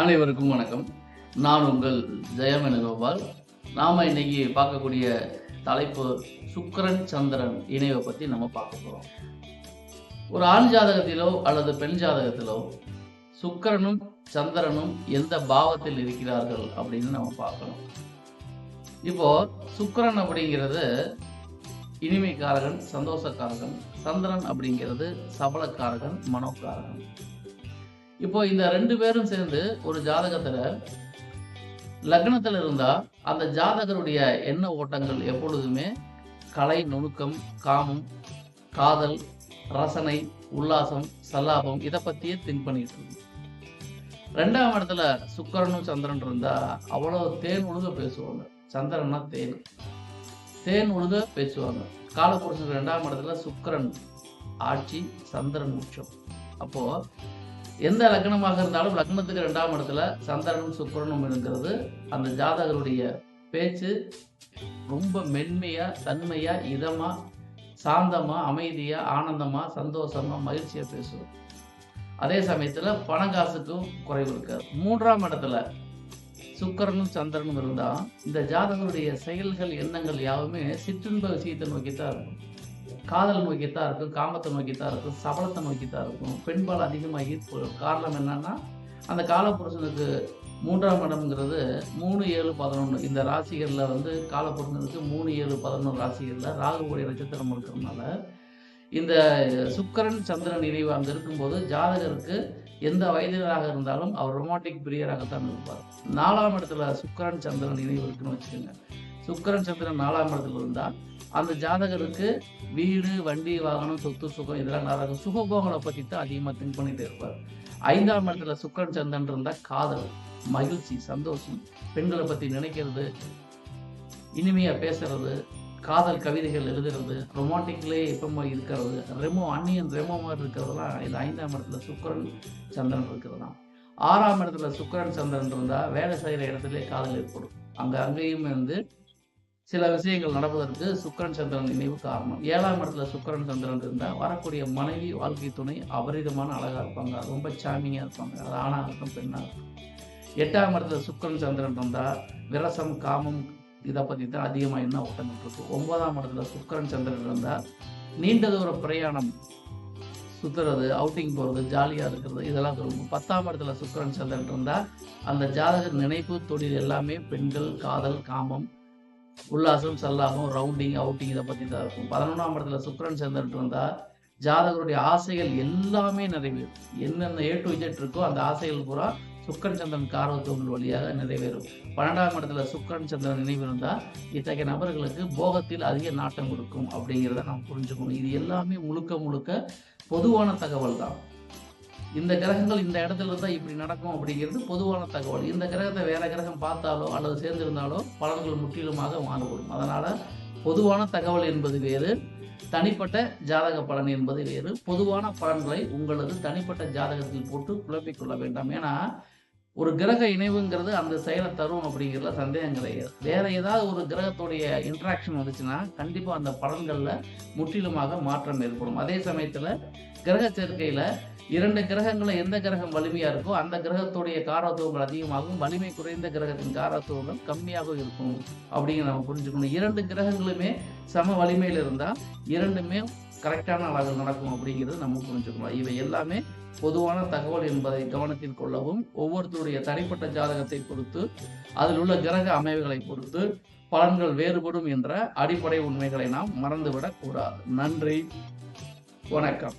அனைவருக்கும் வணக்கம். நான் உங்கள் ஜெயமேனுகோபால் நாம் இன்னைக்கு பார்க்கக்கூடிய தலைப்பு சுக்கரன் சந்திரன் இணைவை பற்றி நம்ம பார்க்க போகிறோம் ஒரு ஆண் ஜாதகத்திலோ அல்லது பெண் ஜாதகத்திலோ சுக்கரனும் சந்திரனும் எந்த பாவத்தில் இருக்கிறார்கள் அப்படின்னு நம்ம பார்க்கணும். இப்போ சுக்கரன் அப்படிங்கிறது இனிமைக்காரகன் சந்தோஷக்காரகன் சந்திரன் அப்படிங்கிறது சபலக்காரகன் மனோக்காரகன். இப்போ இந்த ரெண்டு பேரும் சேர்ந்து ஒரு ஜாதகத்துல லக்னத்துல இருந்தா அந்த ஜாதகருடைய எண்ண ஓட்டங்கள் எப்பொழுதுமே கலை நுணுக்கம் காமம் காதல் ரசனை உல்லாசம் சல்லாபம் இதை பத்தியே திங்க் பண்ணிட்டு இருக்கும். ரெண்டாம் இடத்துல சுக்கரனும் சந்திரன் இருந்தா அவ்வளோ தேன் உழுக பேசுவாங்க. சந்திரன்னா தேன். தேன் உழுக பேசுவாங்க. காலப்புருஷனுக்கு ரெண்டாம் இடத்துல சுக்கரன் ஆட்சி சந்திரன் உச்சம். அப்போது எந்த லக்னமாக இருந்தாலும் லக்னத்துக்கு ரெண்டாம் இடத்துல சந்திரனும் சுக்கரனும் இருக்கிறது. அந்த ஜாதகருடைய பேச்சு ரொம்ப மென்மையா தன்மையா இதமா சாந்தமா அமைதியா ஆனந்தமா சந்தோஷமா மகிழ்ச்சியா பேசுவோம் அதே சமயத்துல பணங்காசுக்கும் குறைவு இருக்காது. மூன்றாம் இடத்துல சுக்கரனும் சந்திரனும் இருந்தால் இந்த ஜாதகருடைய செயல்கள் எண்ணங்கள் யாவுமே சிற்றின்ப விஷயத்தை நோக்கித்தான் இருக்கும். காதல் நோக்கித்தான் இருக்கும் காமத்தை நோக்கித்தான் இருக்கும் சபலத்தை நோக்கித்தான் இருக்கும். பெண்பால் அதிகமாக ஈர்ப்பு காரணம் என்னன்னா அந்த காலப்புருஷனுக்கு மூன்றாம் இடம்ங்கிறது மூணு ஏழு பதினொன்று இந்த ராசிகளில் வந்து காலப்புருஷனுக்கு மூணு ஏழு பதினொன்று ராசிகளில் ராகுவுடைய நட்சத்திரம் இருக்கிறதுனால இந்த சுக்கரன் சந்திரன் இணைவு அங்கே இருக்கும்போது ஜாதகருக்கு எந்த வயதினராக இருந்தாலும் அவர் ரொமாட்டிக் பிரியராகத்தான் இருப்பார். நாலாம் இடத்துல சுக்கரன் சந்திரன் இணைவு இருக்குன்னு வச்சுக்கோங்க. சுக்கிரன் சந்திரன் நாலாம் இடத்துல இருந்தால் அந்த ஜாதகருக்கு வீடு வண்டி வாகனம் சொத்து சுகம் இதெல்லாம் நடக்கும் சுகபோகங்களை பற்றி தான் அதிகமாக திங்க் பண்ணிட்டு இருப்பார். ஐந்தாம் இடத்துல சுக்கிரன் சந்தன் இருந்தால் காதல் மகிழ்ச்சி சந்தோஷம். பெண்களை பற்றி நினைக்கிறது இனிமையாக பேசுறது காதல் கவிதைகள் எழுதுறது ரொமான்டிக்லேயே எப்பவுமே இருக்கிறது. ரெமோ அந்நியன் ரெமோ மாதிரி இருக்கிறதுலாம் இது ஐந்தாம் இடத்துல சுக்கரன் சந்திரன் இருக்கிறது தான் ஆறாம் இடத்துல சுக்கரன் சந்திரன் இருந்தால் வேலை செய்கிற இடத்துல காதல் ஏற்படும். அங்கே அங்கேயும் வந்து சில விஷயங்கள் நடப்பதற்கு சுக்கிரன் சந்திரன் நினைவு காரணம். ஏழாம் இடத்துல சுக்கிரன் சந்திரன் இருந்தால் வரக்கூடிய மனைவி வாழ்க்கை துணை அபரிதமான அழகாக இருப்பாங்க. ரொம்ப சாமிங்காக இருப்பாங்க. அது ஆணாக இருக்கும் பெண்ணாக இருக்கும் எட்டாம் இடத்துல சுக்கிரன் சந்திரன் இருந்தால் விரசம் காமம் இதை பற்றி தான் அதிகமாக என்ன ஓட்டங்கள் இருக்கும் ஒன்பதாம் இடத்துல சுக்கரன் சந்திரன் இருந்தால் நீண்ட தூர பிரயாணம் சுற்றுறது அவுட்டிங் போகிறது ஜாலியாக இருக்கிறது இதெல்லாம் இருக்கும் பத்தாம் இடத்துல சுக்கரன் சந்திரன் இருந்தால் அந்த ஜாதக நினைப்பு தொழில் எல்லாமே பெண்கள் காதல் காமம் உல்லாசம் சல்லாபம் ரவுண்டிங் அவுட்டிங் இதை பற்றி தான் இருக்கும். பதினொன்றாம் இடத்துல சுக்கரன் சேர்ந்துட்டு இருந்தால் ஜாதகருடைய ஆசைகள் எல்லாமே நிறைவேறும். என்னென்ன ஏ டு இஜெட் இருக்கோ அந்த ஆசைகள் பூரா சுக்கரன் சந்திரன் காரவத்தோங்கள் வழியாக நிறைவேறும். பன்னெண்டாம் இடத்துல சுக்கரன் சந்திரன் நினைவு இருந்தால் இத்தகைய நபர்களுக்கு போகத்தில் அதிக நாட்டம் கொடுக்கும் அப்படிங்கிறத நாம் புரிஞ்சுக்கணும். இது எல்லாமே முழுக்க முழுக்க பொதுவான தகவல் தான். இந்த கிரகங்கள் இந்த இடத்துல இருந்தால் இப்படி நடக்கும் அப்படிங்கிறது பொதுவான தகவல். இந்த கிரகத்தை வேற கிரகம் பார்த்தாலோ அல்லது சேர்ந்திருந்தாலோ பலன்கள் முற்றிலுமாக மாறுபடும். அதனால் பொதுவான தகவல் என்பது வேறு தனிப்பட்ட ஜாதக பலன் என்பது வேறு. பொதுவான பலன்களை உங்களது தனிப்பட்ட ஜாதகத்தில் போட்டு குழப்பிக் கொள்ள வேண்டாம். ஏன்னா ஒரு கிரக இணைவுங்கிறது அந்த செயலை தரும் அப்படிங்கிறதுல சந்தேகம் கிடையாது. வேற ஏதாவது ஒரு கிரகத்துடைய இன்ட்ராக்ஷன் வந்துச்சுன்னா கண்டிப்பாக அந்த பலன்களில் முற்றிலுமாக மாற்றம் ஏற்படும். அதே சமயத்தில் கிரக சேர்க்கையில் இரண்டு கிரகங்களில் எந்த கிரகம் வலிமையாக இருக்கோ அந்த கிரகத்துடைய காரத்துவங்கள் அதிகமாகும். வலிமை குறைந்த கிரகத்தின் காரத்துவங்கள் கம்மியாக இருக்கும் அப்படிங்கிற நம்ம புரிஞ்சுக்கணும். இரண்டு கிரகங்களுமே சம வலிமையில் இருந்தால் இரண்டுமே கரெக்டான அளவில் நடக்கும் அப்படிங்கிறது நம்ம புரிஞ்சுக்கணும். இவை எல்லாமே பொதுவான தகவல் என்பதை கவனத்தில் கொள்ளவும் ஒவ்வொருத்தருடைய தனிப்பட்ட ஜாதகத்தை பொறுத்து அதில் உள்ள கிரக அமைவுகளை பொறுத்து பலன்கள் வேறுபடும் என்ற அடிப்படை உண்மைகளை நாம் மறந்துவிடக் கூடாது நன்றி. வணக்கம்.